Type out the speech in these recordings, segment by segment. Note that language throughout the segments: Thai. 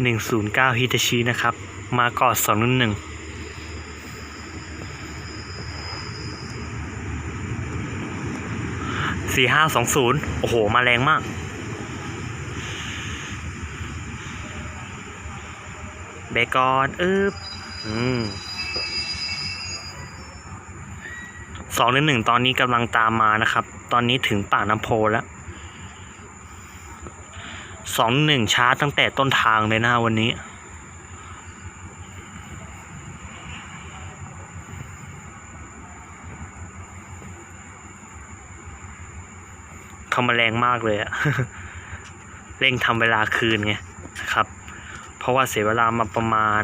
หนึ่งศูนย์เก้าฮิตาชินะครับ มาก่อนสองหนึ่งสี่ห้าสองศูนย์โอ้โห มาแรงมากเบรกอนอึบอืมสองหนึ่งหนึ่งตอนนี้กำลังตามมานะครับ ตอนนี้ถึงปากน้ำโพแล้ว สองหนึ่งชาร์จตั้งแต่ต้นทางเลยนะวันนี้ เข้ามาแรงมากเลยอะเร่งทำเวลาคืนไงนะครับ เพราะว่าเสียเวลามาประมาณ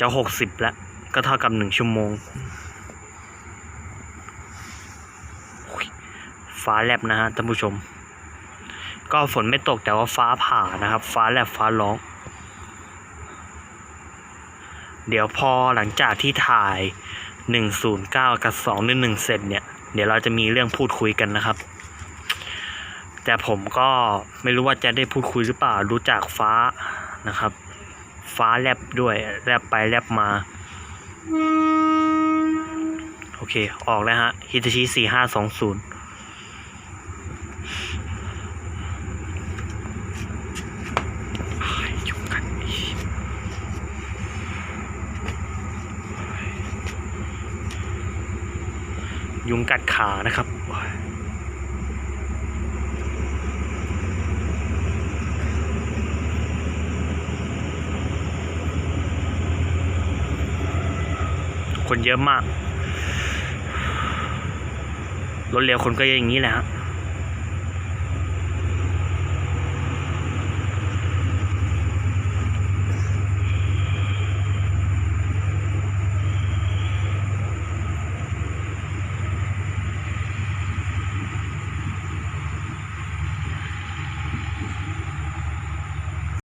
จะหกสิบแล้ว ก็เท่ากับหนึ่งชั่วโมงโอ้ย ฟ้าแลบนะฮะท่านผู้ชม ก็ฝนไม่ตกแต่ว่าฟ้าผ่านะครับ ฟ้าแลบฟ้าร้อง เดี๋ยวพอหลังจากที่ถ่าย 109 กับ 211 เสร็จเนี่ย เดี๋ยวเราจะมีเรื่องพูดคุยกันนะครับ แต่ผมก็ไม่รู้ว่าจะได้พูดคุยหรือเปล่ารู้จากฟ้านะครับ ฟ้าแลบด้วยแลบไปแลบมาโอเค ออกแล้วฮะฮิตาชิสี่ห้าสองศูนย์ ยุงกัดขานะครับ คนเยอะมาก รถเร็วคนก็อย่างนี้แหละฮะ